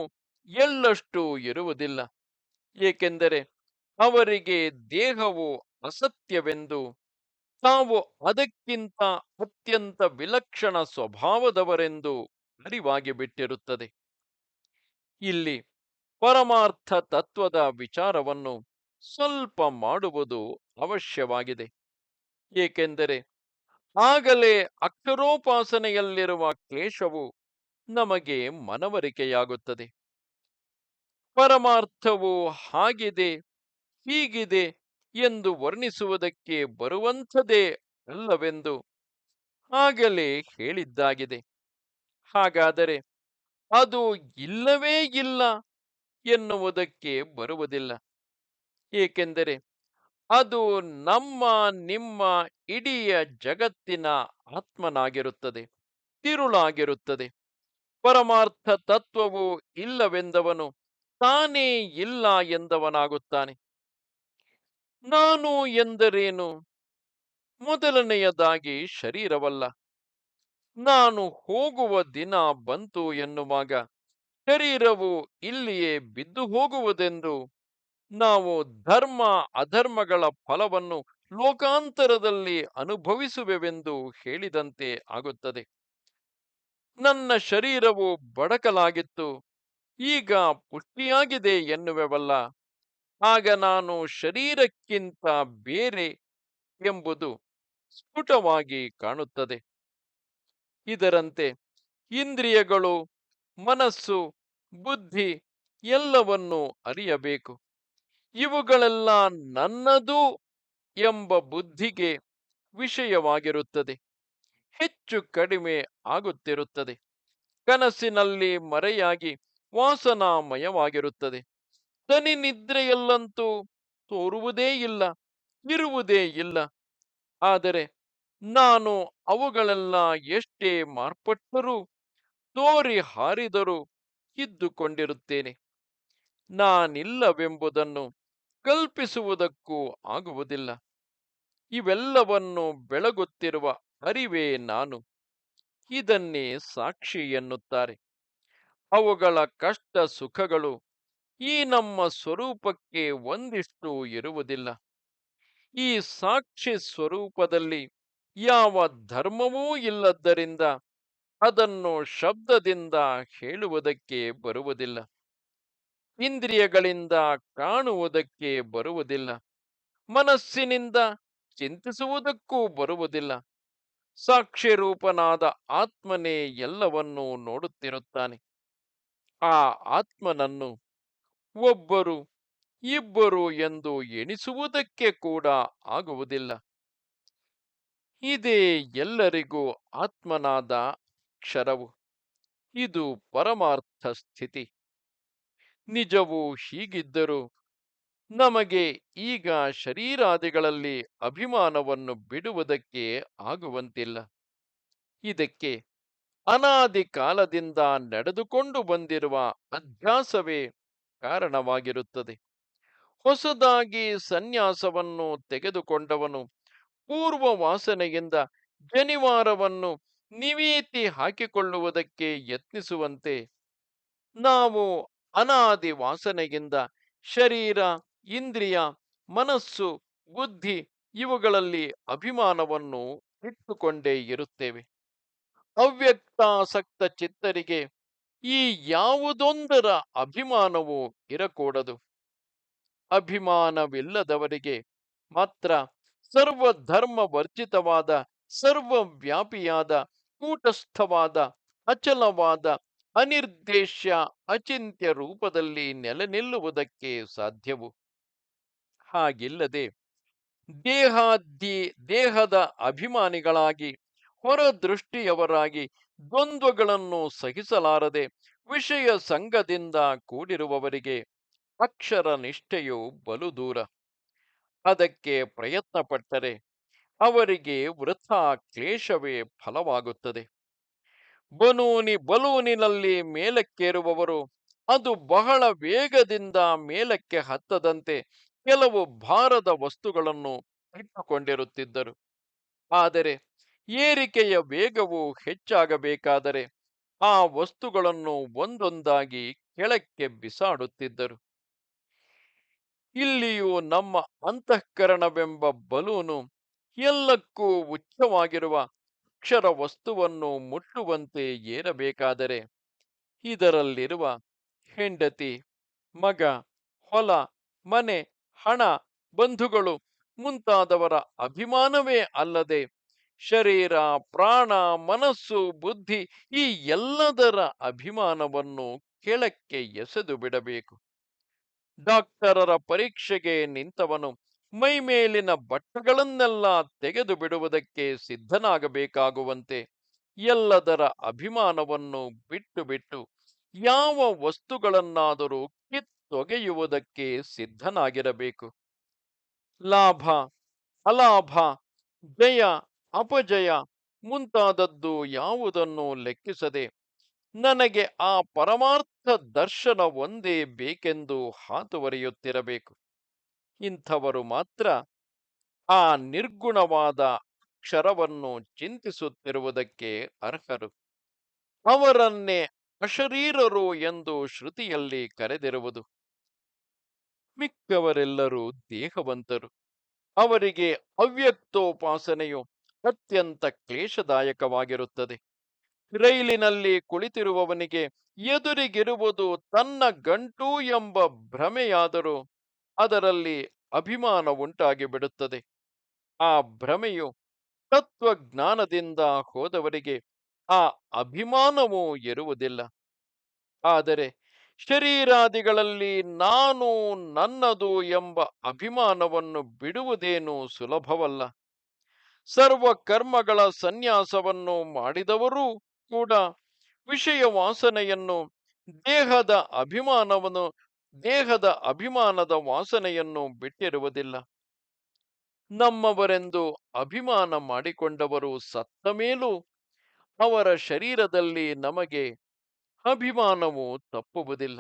ಎಲ್ಲಷ್ಟು ಇರುವುದಿಲ್ಲ. ಏಕೆಂದರೆ ಅವರಿಗೆ ದೇಹವು ಅಸತ್ಯವೆಂದು ತಾವು ಅದಕ್ಕಿಂತ ಅತ್ಯಂತ ವಿಲಕ್ಷಣ ಸ್ವಭಾವದವರೆಂದು ಅರಿವಾಗಿ ಬಿಟ್ಟಿರುತ್ತದೆ. ಇಲ್ಲಿ ಪರಮಾರ್ಥ ತತ್ವದ ವಿಚಾರವನ್ನು ಸ್ವಲ್ಪ ಮಾಡುವುದು ಅವಶ್ಯವಾಗಿದೆ. ಏಕೆಂದರೆ ಆಗಲೇ ಅಕ್ಷರೋಪಾಸನೆಯಲ್ಲಿರುವ ಕ್ಲೇಶವು ನಮಗೆ ಮನವರಿಕೆಯಾಗುತ್ತದೆ. ಪರಮಾರ್ಥವು ಹಾಗಿದೆ, ಹೀಗಿದೆ ಎಂದು ವರ್ಣಿಸುವುದಕ್ಕೆ ಬರುವಂಥದೇ ಅಲ್ಲವೆಂದು ಆಗಲೇ ಹೇಳಿದ್ದಾಗಿದೆ. ಹಾಗಾದರೆ ಅದು ಇಲ್ಲವೇ ಇಲ್ಲ ಎನ್ನುವುದಕ್ಕೆ ಬರುವುದಿಲ್ಲ. ಏಕೆಂದರೆ ಅದು ನಮ್ಮ, ನಿಮ್ಮ ಇಡೀ ಜಗತ್ತಿನ ಆತ್ಮನಾಗಿರುತ್ತದೆ, ತಿರುಳಾಗಿರುತ್ತದೆ. ಪರಮಾರ್ಥ ತತ್ವವು ಇಲ್ಲವೆಂದವನು ತಾನೇ ಇಲ್ಲ ಎಂದವನಾಗುತ್ತಾನೆ. ನಾನು ಎಂದರೇನು? ಮೊದಲನೆಯದಾಗಿ ಶರೀರವಲ್ಲ. ನಾನು ಹೋಗುವ ದಿನ ಬಂತು ಎನ್ನುವಾಗ ಶರೀರವು ಇಲ್ಲಿಯೇ ಬಿದ್ದು ಹೋಗುವುದೆಂದು ನಾವು ಧರ್ಮ ಅಧರ್ಮಗಳ ಫಲವನ್ನು ಲೋಕಾಂತರದಲ್ಲಿ ಅನುಭವಿಸುವೆವೆಂದು ಹೇಳಿದಂತೆ ಆಗುತ್ತದೆ. ನನ್ನ ಶರೀರವು ಬಡಕಲಾಗಿತ್ತು. ಈಗ ಪುಷ್ಟಿಯಾಗಿದೆ ಎನ್ನುವೆವಲ್ಲ. ಆಗ ನಾನು ಶರೀರಕ್ಕಿಂತ ಬೇರೆ ಎಂಬುದು ಸ್ಫುಟವಾಗಿ ಕಾಣುತ್ತದೆ. ಇದರಂತೆ ಇಂದ್ರಿಯಗಳು, ಮನಸ್ಸು, ಬುದ್ಧಿ ಎಲ್ಲವನ್ನೂ ಅರಿಯಬೇಕು. ಇವುಗಳೆಲ್ಲ ನನ್ನದು ಎಂಬ ಬುದ್ಧಿಗೆ ವಿಷಯವಾಗಿರುತ್ತದೆ. ಹೆಚ್ಚು ಕಡಿಮೆ ಆಗುತ್ತಿರುತ್ತದೆ. ಕನಸಿನಲ್ಲಿ ಮರೆಯಾಗಿ ವಾಸನಾಮಯವಾಗಿರುತ್ತದೆ. ತನಿ ನಿದ್ರೆಯಲ್ಲಂತೂ ತೋರುವುದೇ ಇಲ್ಲ, ಇರುವುದೇ ಇಲ್ಲ. ಆದರೆ ನಾನು ಅವುಗಳೆಲ್ಲ ಎಷ್ಟೇ ಮಾರ್ಪಟ್ಟರೂ, ತೋರಿ ಹಾರಿದರೂ ಇದ್ದುಕೊಂಡಿರುತ್ತೇನೆ ನಾನಿಲ್ಲವೆಂಬುದನ್ನು ಕಲ್ಪಿಸುವುದಕ್ಕೂ ಆಗುವುದಿಲ್ಲ. ಇವೆಲ್ಲವನ್ನು ಬೆಳಗುತ್ತಿರುವ ಅರಿವೇ ನಾನು. ಇದನ್ನೇ ಸಾಕ್ಷಿ ಎನ್ನುತ್ತಾರೆ. ಅವುಗಳ ಕಷ್ಟ ಸುಖಗಳು ಈ ನಮ್ಮ ಸ್ವರೂಪಕ್ಕೆ ಒಂದಿಷ್ಟು ಇರುವುದಿಲ್ಲ. ಈ ಸಾಕ್ಷಿ ಸ್ವರೂಪದಲ್ಲಿ ಯಾವ ಧರ್ಮವೂ ಇಲ್ಲದ್ದರಿಂದ ಅದನ್ನು ಶಬ್ದದಿಂದ ಹೇಳುವುದಕ್ಕೆ ಬರುವುದಿಲ್ಲ. ಇಂದ್ರಿಯಗಳಿಂದ ಕಾಣುವುದಕ್ಕೆ ಬರುವುದಿಲ್ಲ. ಮನಸ್ಸಿನಿಂದ ಚಿಂತಿಸುವುದಕ್ಕೂ ಬರುವುದಿಲ್ಲ. ಸಾಕ್ಷಿ ರೂಪನಾದ ಆತ್ಮನೇ ಎಲ್ಲವನ್ನೂ ನೋಡುತ್ತಿರುತ್ತಾನೆ. ಆ ಆತ್ಮನನ್ನು ಒಬ್ಬರು ಇಬ್ಬರು ಎಂದು ಎಣಿಸುವುದಕ್ಕೆ ಕೂಡ ಆಗುವುದಿಲ್ಲ. ಇದೇ ಎಲ್ಲರಿಗೂ ಆತ್ಮನಾದ ಕ್ಷರವು. ಇದು ಪರಮಾರ್ಥ ಸ್ಥಿತಿ. ನಿಜವು ಹೀಗಿದ್ದರೂ ನಮಗೆ ಈಗ ಶರೀರಾದಿಗಳಲ್ಲಿ ಅಭಿಮಾನವನ್ನು ಬಿಡುವುದಕ್ಕೆ ಆಗುವಂತಿಲ್ಲ. ಇದಕ್ಕೆ ಅನಾದಿ ಕಾಲದಿಂದ ನಡೆದುಕೊಂಡು ಬಂದಿರುವ ಅಭ್ಯಾಸವೇ ಕಾರಣವಾಗಿರುತ್ತದೆ. ಹೊಸದಾಗಿ ಸನ್ಯಾಸವನ್ನು ತೆಗೆದುಕೊಂಡವನು ಪೂರ್ವ ವಾಸನೆಯಿಂದ ಜನಿವಾರವನ್ನು ನಿವೀತಿ ಹಾಕಿಕೊಳ್ಳುವುದಕ್ಕೆ ಯತ್ನಿಸುವಂತೆ ನಾವು ಅನಾದಿ ವಾಸನೆಯಿಂದ ಶರೀರ ಇಂದ್ರಿಯ, ಮನಸ್ಸು, ಬುದ್ಧಿ ಇವುಗಳಲ್ಲಿ ಅಭಿಮಾನವನ್ನು ಇಟ್ಟುಕೊಂಡೇ ಇರುತ್ತೇವೆ. ಅವ್ಯಕ್ತಾಸಕ್ತ ಚಿತ್ತರಿಗೆ ಈ ಯಾವುದೊಂದರ ಅಭಿಮಾನವೂ ಇರಕೂಡದು. ಅಭಿಮಾನವಿಲ್ಲದವರಿಗೆ ಮಾತ್ರ ಸರ್ವಧರ್ಮ ವರ್ಜಿತವಾದ, ಸರ್ವವ್ಯಾಪಿಯಾದ, ಕೂಟಸ್ಥವಾದ, ಅಚಲವಾದ, ಅನಿರ್ದೇಶ್ಯ, ಅಚಿಂತ್ಯ ರೂಪದಲ್ಲಿ ನೆಲೆ ನಿಲ್ಲುವುದಕ್ಕೆ ಸಾಧ್ಯವು. ಹಾಗಿಲ್ಲದೆ ದೇಹದಿ ದೇಹದ ಅಭಿಮಾನಿಗಳಾಗಿ, ಹೊರದೃಷ್ಟಿಯವರಾಗಿ ದ್ವಂದ್ವಗಳನ್ನು ಸಹಿಸಲಾರದೆ ವಿಷಯ ಸಂಘದಿಂದ ಕೂಡಿರುವವರಿಗೆ ಅಕ್ಷರ ನಿಷ್ಠೆಯು ಬಲು ದೂರ. ಅದಕ್ಕೆ ಪ್ರಯತ್ನ ಪಟ್ಟರೆ ಅವರಿಗೆ ವೃಥಾ ಕ್ಲೇಶವೇ ಫಲವಾಗುತ್ತದೆ. ಬನೂನಿ, ಬಲೂನಿನಲ್ಲಿ ಮೇಲಕ್ಕೇರುವವರು ಅದು ಬಹಳ ವೇಗದಿಂದ ಮೇಲಕ್ಕೆ ಹತ್ತದಂತೆ ಕೆಲವು ಭಾರದ ವಸ್ತುಗಳನ್ನು ಇಟ್ಟುಕೊಂಡಿರುತ್ತಿದ್ದರು. ಆದರೆ ಏರಿಕೆಯ ವೇಗವು ಹೆಚ್ಚಾಗಬೇಕಾದರೆ ಆ ವಸ್ತುಗಳನ್ನು ಒಂದೊಂದಾಗಿ ಕೆಳಕ್ಕೆ ಬಿಸಾಡುತ್ತಿದ್ದರು. ಇಲ್ಲಿಯೂ ನಮ್ಮ ಅಂತಃಕರಣವೆಂಬ ಬಲೂನು ಎಲ್ಲಕ್ಕೂ ಉಚ್ಚವಾಗಿರುವ ಅಕ್ಷರ ವಸ್ತುವನ್ನು ಮುಟ್ಟುವಂತೆ ಏರಬೇಕಾದರೆ ಇದರಲ್ಲಿರುವ ಹೆಂಡತಿ, ಮಗ, ಹೊಲ, ಮನೆ ಹಣ ಬಂಧುಗಳು ಮುಂತಾದವರ ಅಭಿಮಾನವೇ ಅಲ್ಲದೆ ಶರೀರ, ಪ್ರಾಣ, ಮನಸ್ಸು, ಬುದ್ಧಿ ಈ ಎಲ್ಲದರ ಅಭಿಮಾನವನ್ನು ಕೆಳಕ್ಕೆ ಎಸೆದು ಬಿಡಬೇಕು. ಡಾಕ್ಟರರ ಪರೀಕ್ಷೆಗೆ ನಿಂತವನು ಮೈಮೇಲಿನ ಬಟ್ಟೆಗಳನ್ನೆಲ್ಲ ತೆಗೆದು ಬಿಡುವುದಕ್ಕೆ ಸಿದ್ಧನಾಗಬೇಕಾಗುವಂತೆ ಎಲ್ಲದರ ಅಭಿಮಾನವನ್ನು ಬಿಟ್ಟು ಬಿಟ್ಟು ಯಾವ ವಸ್ತುಗಳನ್ನಾದರೂ ಕಿತ್ತೊಗೆಯುವುದಕ್ಕೆ ಸಿದ್ಧನಾಗಿರಬೇಕು. ಲಾಭ, ಅಲಾಭ, ಜಯ, ಅಪಜಯ ಮುಂತಾದದ್ದು ಯಾವುದನ್ನು ಲೆಕ್ಕಿಸದೆ ನನಗೆ ಆ ಪರಮಾರ್ಥ ದರ್ಶನ ಒಂದೇ ಬೇಕೆಂದು ಹಾತುವರಿಯುತ್ತಿರಬೇಕು ಇಂಥವರು ಮಾತ್ರ ಆ ನಿರ್ಗುಣವಾದ ಅಕ್ಷರವನ್ನು ಚಿಂತಿಸುತ್ತಿರುವುದಕ್ಕೆ ಅರ್ಹರು. ಅವರನ್ನೇ ಅಶರೀರರು ಎಂದು ಶ್ರುತಿಯಲ್ಲಿ ಕರೆದಿರುವುದು. ಮಿಕ್ಕವರೆಲ್ಲರೂ ದೇಹವಂತರು. ಅವರಿಗೆ ಅವ್ಯಕ್ತೋಪಾಸನೆಯು ಅತ್ಯಂತ ಕ್ಲೇಶದಾಯಕವಾಗಿರುತ್ತದೆ. ರೈಲಿನಲ್ಲಿ ಕುಳಿತಿರುವವನಿಗೆ ಎದುರಿಗಿರುವುದು ತನ್ನ ಗಂಟು ಎಂಬ ಭ್ರಮೆಯಾದರೂ ಅದರಲ್ಲಿ ಅಭಿಮಾನ ಉಂಟಾಗಿ ಬಿಡುತ್ತದೆ ಆ ಭ್ರಮೆಯು ತತ್ವಜ್ಞಾನದಿಂದ ಹೋದವರಿಗೆ ಆ ಅಭಿಮಾನವೂ ಇರುವುದಿಲ್ಲ ಆದರೆ ಶರೀರಾದಿಗಳಲ್ಲಿ ನಾನು ನನ್ನದು ಎಂಬ ಅಭಿಮಾನವನ್ನು ಬಿಡುವುದೇನು ಸುಲಭವಲ್ಲ. ಸರ್ವ ಕರ್ಮಗಳ ಸನ್ಯಾಸವನ್ನು ಮಾಡಿದವರೂ ಕೂಡ ವಿಷಯ ವಾಸನೆಯನ್ನು, ದೇಹದ ಅಭಿಮಾನವನ್ನು, ದೇಹದ ಅಭಿಮಾನದ ವಾಸನೆಯನ್ನು ಬಿಟ್ಟಿರುವುದಿಲ್ಲ. ನಮ್ಮವರೆಂದು ಅಭಿಮಾನ ಮಾಡಿಕೊಂಡವರು ಸತ್ತ ಮೇಲೂ ಅವರ ಶರೀರದಲ್ಲಿ ನಮಗೆ ಅಭಿಮಾನವು ತಪ್ಪುವುದಿಲ್ಲ.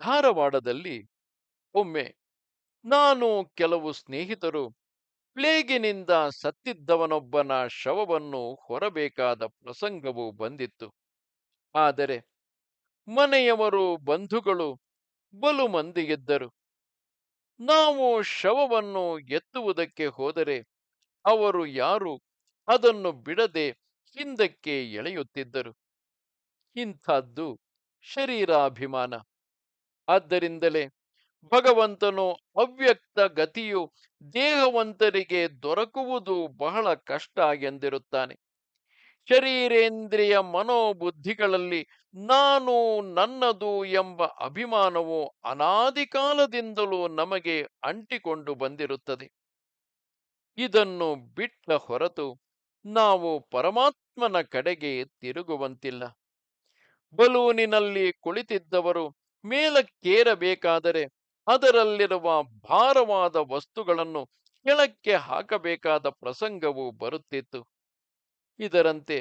ಧಾರವಾಡದಲ್ಲಿ ಒಮ್ಮೆ ನಾನು ಕೆಲವು ಸ್ನೇಹಿತರು ಪ್ಲೇಗಿನಿಂದ ಸತ್ತಿದ್ದವನೊಬ್ಬನ ಶವವನ್ನು ಹೊರಬೇಕಾದ ಪ್ರಸಂಗವು ಬಂದಿತ್ತು. ಆದರೆ ಮನೆಯವರು ಬಂಧುಗಳು ಬಲು ಮಂದಿಗಿದ್ದರು ನಾವು ಶವವನ್ನು ಎತ್ತುವುದಕ್ಕೆ ಹೋದರೆ ಅವರು ಯಾರು ಅದನ್ನು ಬಿಡದೆ ಹಿಂದಕ್ಕೆ ಎಳೆಯುತ್ತಿದ್ದರು. ಇಂಥದ್ದು ಶರೀರಾಭಿಮಾನ. ಆದ್ದರಿಂದಲೇ ಭಗವಂತನು ಅವ್ಯಕ್ತ ಗತಿಯು ದೇಹವಂತರಿಗೆ ದೊರಕುವುದು ಬಹಳ ಕಷ್ಟ ಎಂದಿರುತ್ತಾನೆ. ಶರೀರೇಂದ್ರಿಯ ಮನೋಬುದ್ಧಿಗಳಲ್ಲಿ ನಾನು ನನ್ನದು ಎಂಬ ಅಭಿಮಾನವು ಅನಾದಿ ಕಾಲದಿಂದಲೂ ನಮಗೆ ಅಂಟಿಕೊಂಡು ಬಂದಿರುತ್ತದೆ. ಇದನ್ನು ಬಿಟ್ಟ ಹೊರತು ನಾವು ಪರಮಾತ್ಮನ ಕಡೆಗೆ ತಿರುಗುವಂತಿಲ್ಲ. ಬಲೂನಿನಲ್ಲಿ ಕುಳಿತಿದ್ದವರು ಮೇಲಕ್ಕೇರಬೇಕಾದರೆ ಅದರಲ್ಲಿರುವ ಭಾರವಾದ ವಸ್ತುಗಳನ್ನು ಕೆಳಕ್ಕೆ ಹಾಕಬೇಕಾದ ಪ್ರಸಂಗವು ಬರುತ್ತಿತ್ತು. ಇದರಂತೆ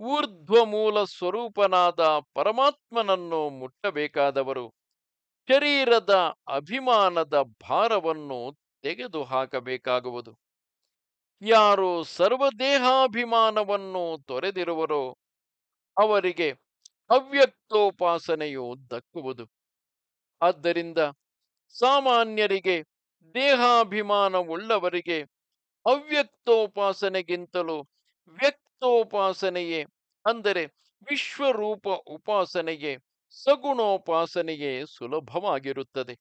ಊರ್ಧ್ವಮೂಲ ಸ್ವರೂಪನಾದ ಪರಮಾತ್ಮನನ್ನು ಮುಟ್ಟಬೇಕಾದವರು ಶರೀರದ ಅಭಿಮಾನದ ಭಾರವನ್ನು ತೆಗೆದು ಹಾಕಬೇಕಾಗುವುದು ಯಾರು ಸರ್ವದೇಹಾಭಿಮಾನವನ್ನು ತೊರೆದಿರುವರೋ ಅವರಿಗೆ ಅವ್ಯಕ್ತೋಪಾಸನೆಯು ದಕ್ಕುವುದು. ಆದ್ದರಿಂದ ಸಾಮಾನ್ಯರಿಗೆ ದೇಹಾಭಿಮಾನವುಳ್ಳವರಿಗೆ ಅವ್ಯಕ್ತೋಪಾಸನೆಗಿಂತಲೂ ವ್ಯಕ್ತೋಪಾಸನೆಯೇ, ಅಂದರೆ ವಿಶ್ವರೂಪ ಉಪಾಸನೆಗೆ ಸಗುಣೋಪಾಸನೆಯೇ ಸುಲಭವಾಗಿರುತ್ತದೆ.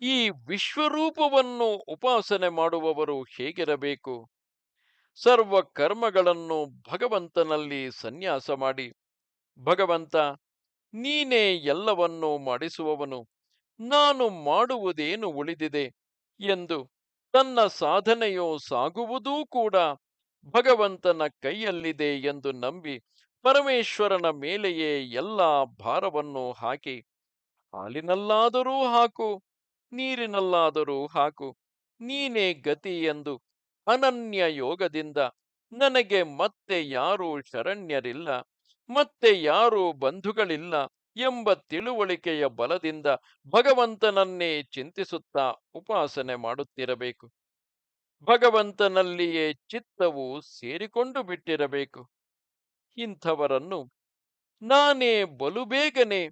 ಈ ವಿಶ್ವರೂಪವನ್ನು ಉಪಾಸನೆ ಮಾಡುವವರು ಹೇಗಿರಬೇಕು? ಸರ್ವ ಕರ್ಮಗಳನ್ನು ಭಗವಂತನಲ್ಲಿ ಸನ್ಯಾಸ ಮಾಡಿ ಭಗವಂತ, ನೀನೇ ಎಲ್ಲವನ್ನೂ ಮಾಡಿಸುವವನು, ನಾನು ಮಾಡುವುದೇನು ಉಳಿದಿದೆ ಎಂದು ತನ್ನ ಸಾಧನೆಯೋ ಸಾಗುವುದೂ ಕೂಡ ಭಗವಂತನ ಕೈಯಲ್ಲಿದೆ ಎಂದು ನಂಬಿ ಪರಮೇಶ್ವರನ ಮೇಲೆಯೇ ಎಲ್ಲ ಭಾರವನ್ನು ಹಾಕಿ, ಹಾಲಿನಲ್ಲಾದರೂ ಹಾಕು, ನೀರಿನಲ್ಲಾದರೂ ಹಾಕು, ನೀನೇ ಗತಿ ಎಂದು ಅನನ್ಯ ಯೋಗದಿಂದ ನನಗೆ ಮತ್ತೆ ಯಾರೂ ಶರಣ್ಯರಿಲ್ಲ. ಮತ್ತೆ ಯಾರೂ ಬಂಧುಗಳಿಲ್ಲ ಎಂಬ ತಿಳುವಳಿಕೆಯ ಬಲದಿಂದ ಭಗವಂತನನ್ನೇ ಚಿಂತಿಸುತ್ತಾ ಉಪಾಸನೆ ಮಾಡುತ್ತಿರಬೇಕು. ಭಗವಂತನಲ್ಲಿಯೇ ಚಿತ್ತವು ಸೇರಿಕೊಂಡು ಬಿಟ್ಟಿರಬೇಕು. ಇಂಥವರನ್ನು ನಾನೇ ಬಲು ಬೇಗನೆ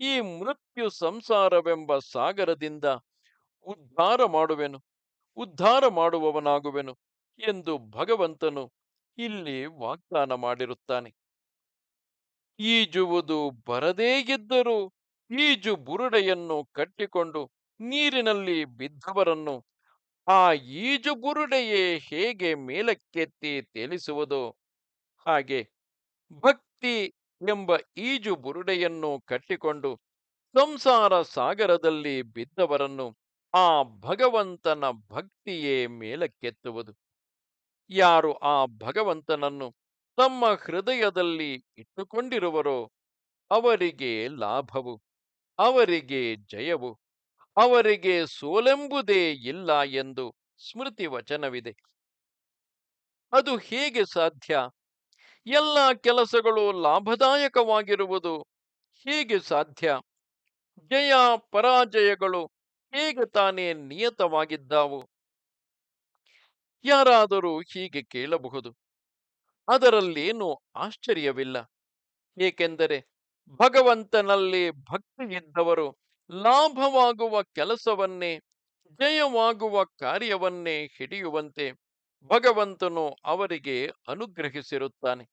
ಈ ಮೃತ್ಯು ಸಂಸಾರವೆಂಬ ಸಾಗರದಿಂದ ಉದ್ಧಾರ ಮಾಡುವೆನು, ಉದ್ಧಾರ ಮಾಡುವವನಾಗುವೆನು ಎಂದು ಭಗವಂತನು ಇಲ್ಲಿ ವಾಗ್ದಾನ ಮಾಡಿರುತ್ತಾನೆ. ಈಜುವುದು ಬರದೇ ಇದ್ದರೂ ಈಜು ಬುರುಡೆಯನ್ನು ಕಟ್ಟಿಕೊಂಡು ನೀರಿನಲ್ಲಿ ಬಿದ್ದವರನ್ನು ಆ ಈಜು ಬುರುಡೆಯೇ ಹೇಗೆ ಮೇಲಕ್ಕೆತ್ತಿ ತೇಲಿಸುವುದು? ಹಾಗೆ ಭಕ್ತಿ ಎಂಬ ಈಜು ಬುರುಡೆಯನ್ನು ಕಟ್ಟಿಕೊಂಡು ಸಂಸಾರ ಸಾಗರದಲ್ಲಿ ಬಿದ್ದವರನ್ನು ಆ ಭಗವಂತನ ಭಕ್ತಿಯೇ ಮೇಲಕ್ಕೆತ್ತುವುದು. ಯಾರು ಆ ಭಗವಂತನನ್ನು ತಮ್ಮ ಹೃದಯದಲ್ಲಿ ಇಟ್ಟುಕೊಂಡಿರುವರು ಅವರಿಗೆ ಲಾಭವು, ಅವರಿಗೆ ಜಯವು, ಅವರಿಗೆ ಸೋಲೆಂಬುದೇ ಇಲ್ಲ ಎಂದು ಸ್ಮೃತಿ ವಚನವಿದೆ. ಅದು ಹೇಗೆ ಸಾಧ್ಯ? ಎಲ್ಲ ಕೆಲಸಗಳು ಲಾಭದಾಯಕವಾಗಿರುವುದು ಹೇಗೆ ಸಾಧ್ಯ? ಜಯ ಪರಾಜಯಗಳು ಹೇಗೆ ತಾನೇ ನಿಯತವಾಗಿದ್ದಾವು? ಯಾರಾದರೂ ಹೀಗೆ ಕೇಳಬಹುದು. ಅದರಲ್ಲೇನು ಆಶ್ಚರ್ಯವಿಲ್ಲ. ಏಕೆಂದರೆ ಭಗವಂತನಲ್ಲಿ ಭಕ್ತಿ ಇದ್ದವರು ಲಾಭವಾಗುವ ಕೆಲಸವನ್ನೇ, ಜಯವಾಗುವ ಕಾರ್ಯವನ್ನೇ ಹಿಡಿಯುವಂತೆ ಭಗವಂತನು ಅವರಿಗೆ ಅನುಗ್ರಹಿಸಿರುತ್ತಾನೆ.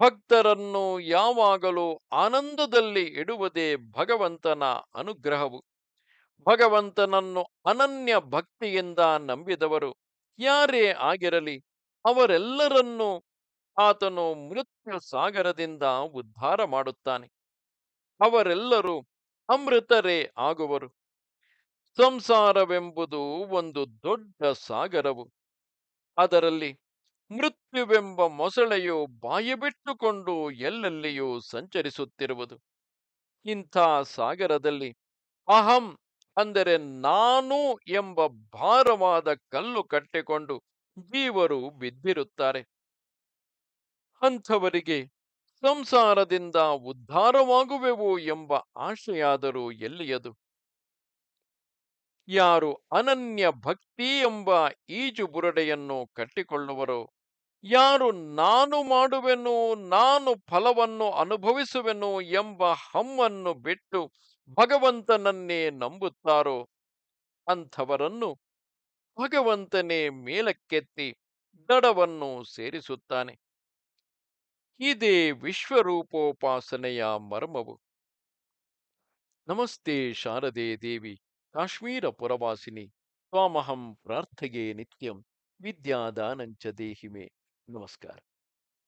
ಭಕ್ತರನ್ನು ಯಾವಾಗಲೂ ಆನಂದದಲ್ಲಿ ಇಡುವುದೇ ಭಗವಂತನ ಅನುಗ್ರಹವು. ಭಗವಂತನನ್ನು ಅನನ್ಯ ಭಕ್ತಿಯಿಂದ ನಂಬಿದವರು ಯಾರೇ ಆಗಿರಲಿ ಅವರೆಲ್ಲರನ್ನೂ ಆತನು ಮೃತ್ಯು ಸಾಗರದಿಂದ ಉದ್ಧಾರ ಮಾಡುತ್ತಾನೆ. ಅವರೆಲ್ಲರೂ ಅಮೃತರೇ ಆಗುವರು. ಸಂಸಾರವೆಂಬುದು ಒಂದು ದೊಡ್ಡ ಸಾಗರವು. ಅದರಲ್ಲಿ ಮೃತ್ಯುವೆಂಬ ಮೊಸಳೆಯು ಬಾಯಿ ಬಿಟ್ಟುಕೊಂಡು ಎಲ್ಲೆಲ್ಲಿಯೂ ಸಂಚರಿಸುತ್ತಿರುವುದು. ಇಂಥ ಸಾಗರದಲ್ಲಿ ಅಹಂ ಅಂದರೆ ನಾನು ಎಂಬ ಭಾರವಾದ ಕಲ್ಲು ಕಟ್ಟಿಕೊಂಡು ಜೀವರು ಬಿದ್ದಿರುತ್ತಾರೆ. ಅಂಥವರಿಗೆ ಸಂಸಾರದಿಂದ ಉದ್ಧಾರವಾಗುವೆವು ಎಂಬ ಆಶೆಯಾದರೂ ಎಲ್ಲಿಯದು ಯಾರು ಅನನ್ಯ ಭಕ್ತಿ ಎಂಬ ಈಜು ಬುರಡೆಯನ್ನು ಕಟ್ಟಿಕೊಳ್ಳುವರೋ? ಯಾರು ನಾನು ಮಾಡುವೆನು, ನಾನು ಫಲವನ್ನು ಅನುಭವಿಸುವೆನು ಎಂಬ ಹಮ್ಮನ್ನು ಬಿಟ್ಟು ಭಗವಂತನನ್ನೇ ನಂಬುತ್ತಾರೋ? ಅಂಥವರನ್ನು ಭಗವಂತನೇ ಮೇಲಕ್ಕೆತ್ತಿ ದಡವನ್ನು ಸೇರಿಸುತ್ತಾನೆ. ಇದೇ ವಿಶ್ವರೂಪೋಪಾಸನೆಯ ಮರ್ಮವು. ನಮಸ್ತೆ ಶಾರದೆ ದೇವಿ ಕಾಶ್ಮೀರ ಪುರವಾಸಿನಿ ತ್ವಾಮಹಂ ಪ್ರಾರ್ಥಗೆ ನಿತ್ಯಂ ವಿದ್ಯಾದಾನಂಚ ದೇಹಿಮೆ. ನಮಸ್ಕಾರ.